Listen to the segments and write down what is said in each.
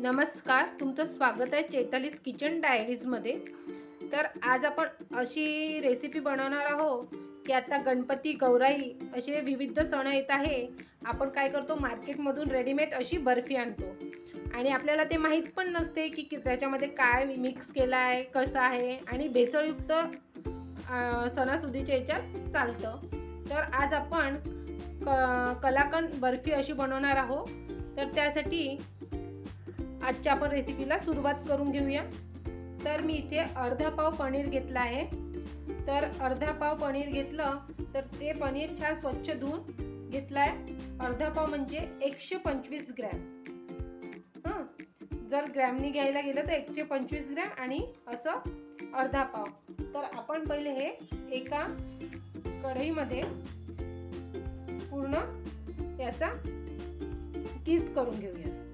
नमस्कार तुमचं स्वागत आहे चैतालीस किचन डायरीजमध्ये. तर आज आपण अशी रेसिपी बनवणार आहोत की आता गणपती गौराई असे विविध सण येत आहे. आपण काय करतो मार्केटमधून रेडीमेड अशी बर्फी आणतो. आणि आपल्याला ते माहीत पण नसते की की त्याच्यामध्ये काय मिक्स केलं आहे कसं आहे आणि भेसळयुक्त सणासुदीच्या याच्यात चालतं. तर आज आपण क कलाकंद बर्फी अशी बनवणार आहोत. तर त्यासाठी आजच्या आपण रेसिपीला सुरुवात करून घेऊया. तर मी इथे अर्धा पाव पनीर घेतला आहे. तर अर्धा पाव पनीर घेतलं तर ते पनीर छान स्वच्छ धुवून घेतलं आहे अर्धा पाव म्हणजे एकशे पंचवीस ग्रॅम. हां? जर ग्रॅमनी घ्यायला गेलं तर एकशे पंचवीस ग्रॅम आणि असं अर्धा पाव. तर आपण पहिले हे एका कढईमध्ये पूर्ण याचा किस करून घेऊया.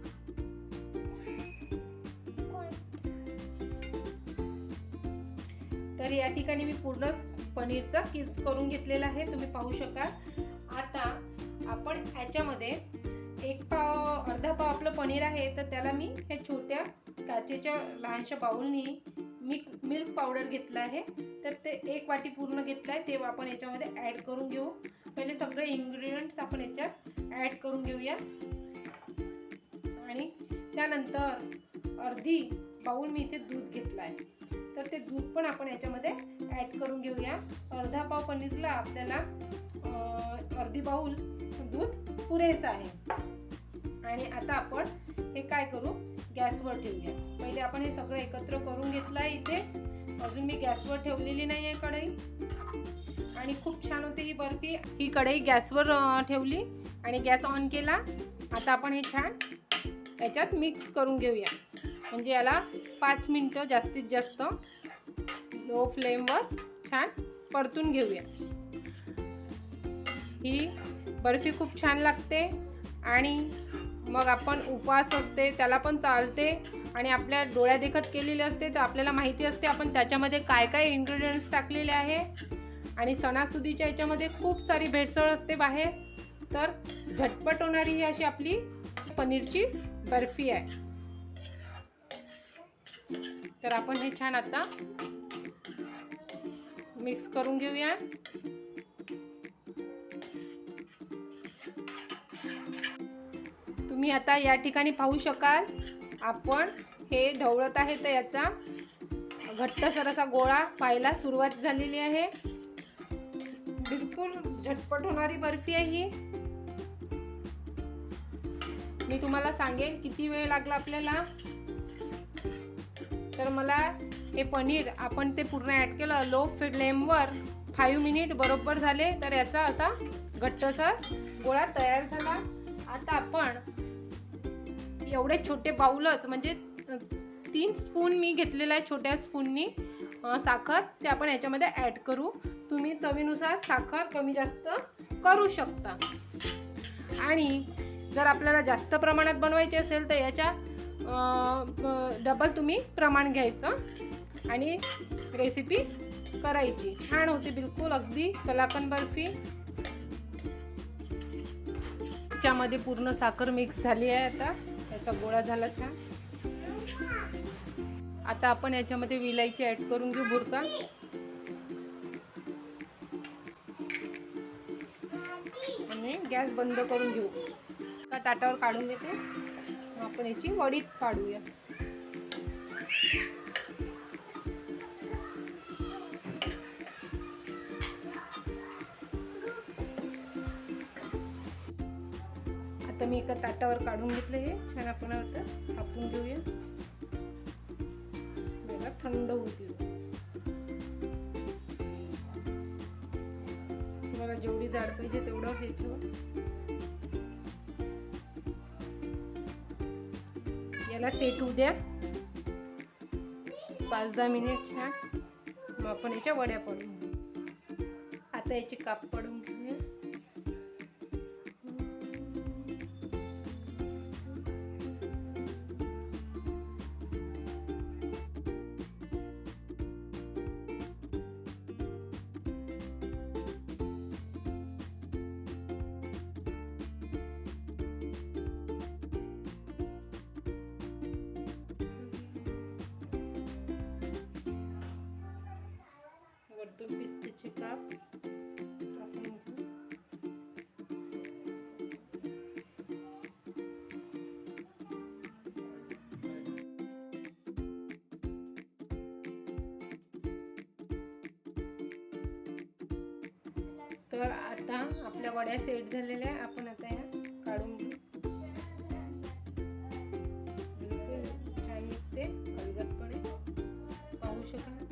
तर या ठिकाणी मी पूर्ण पनीरचा किस करून घेतलेला आहे तुम्ही पाहू शकाल. आता आपण याच्यामध्ये एक पाव अर्धा पाव आपलं पनीर आहे तर त्याला मी हे छोट्या काचेच्या लहानशा बाऊलनी मी मिल्क पावडर घेतलं आहे. तर ते एक वाटी पूर्ण घेतलं आहे ते आपण याच्यामध्ये ॲड करून घेऊ. पहिले सगळे इन्ग्रेडियंट्स आपण याच्यात ॲड करून घेऊया. त्यानंतर अर्धी बाऊल मी इथे दूध घेतलं आहे तर ते दूध पण आपण याच्यामध्ये ॲड करून घेऊया. अर्धा पाव पनीरला आपल्याला अर्धी बाऊल दूध पुरेसं आहे. आणि आता आपण हे काय करू? गॅसवर ठेवूया. पहिले आपण हे सगळं एकत्र करून घेतलं आहे इथे. अजून मी गॅसवर ठेवलेली नाही आहे कढई. आणि खूप छान होते ही बर्फी. ही कढई गॅसवर ठेवली आणि गॅस ऑन केला. आता आपण हे छान याच्यात मिक्स करून घेऊया. म्हणजे याला पाच मिनटं जास्तीत जास्त लो फ्लेमवर छान परतून घेऊया. ही बर्फी खूप छान लागते आणि मग आपण उपवास असते त्याला पण चालते आणि आपल्या डोळ्या देखत केलेली असते तर आपल्याला माहिती असते आपण त्याच्यामध्ये काय काय इन्ग्रेडियंट्स टाकलेले आहे. आणि सणासुदीच्या याच्यामध्ये खूप सारी भेडसळ असते बाहेर. तर झटपट होणारी ही अशी आपली पनीरची बर्फी आहे. तर आपण हे छान आता मिक्स करून घेऊया. तुम्ही आता या ठिकाणी पाहू शकाल आपण हे ढवळत आहे तर याचा घट्टसर असा गोळा पाहायला सुरुवात झालेली आहे. बिलकुल झटपट होणारी बर्फी आहे ही. मी तुम्हाला सांगेन किती वेळ लागला आपल्याला. तर मला हे पनीर आपण ते पूर्ण ॲड केलं. लो फ्लेमवर फाईव्ह मिनिट बरोबर झाले. तर याचा आता घट्टसा गोळा तयार झाला. आता आपण एवढे छोटे बाऊलच म्हणजे तीन स्पून मी घेतलेला आहे छोट्या स्पूननी साखर. ते आपण याच्यामध्ये ॲड करू. तुम्ही चवीनुसार साखर कमी जास्त करू शकता. आणि जर आपल्याला जास्त प्रमाणात बनवायची असेल तर याच्या डबल तुम्ही प्रमाण घ्यायचं. आणि रेसिपी करायची. छान होते बिलकुल अगदी कलाकंद बर्फी. त्याच्यामध्ये पूर्ण साखर मिक्स झाली आहे आता. याचा गोळा झाला छान. आता आपण याच्यामध्ये विलायची ॲड करून घेऊ बुरका. आणि गॅस बंद करून घेऊ. एका ताटावर काढून घेते. आपण याची वडीत पाडूया आता मी एका ताटावर काढून घेतलं हे. छान आपण आता थापून घेऊया. याला थंड होऊ देऊ. तुम्हाला जेवढी जाड पाहिजे तेवढं हे ठेवा. याला सेट होऊ द्या. पाच दहा मिनिट छान. मग आपण याच्या वड्या पडून आता याची काप पडून तर आता आपल्या वड्या सेट झालेल्या आहे आपण आता या काढून घेऊ. छान निघते. अलगदपणे पाहू शकाल?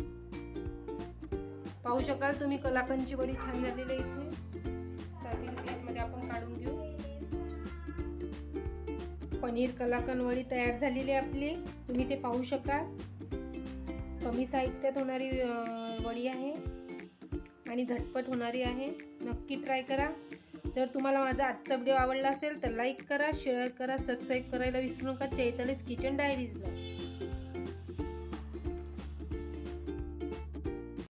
पाहू शकाल तुम्ही कलाकंदची वडी छान झालेली आहे इथे. सर्विंग प्लेटमध्ये आपण काढून घेऊ. पनीर कलाकंद वडी तयार झालेली आहे आपली. तुम्ही ते पाहू शकाल. कमी साहित्यात होणारी वडी आहे. आणि झटपट होणारी आहे. नक्की ट्राय करा. जर तुम्हाला माझा आजचा व्हिडिओ आवडला असेल तर लाईक करा शेअर करा सबस्क्राईब करायला विसरू नका. चैतालीस किचन डायरीजला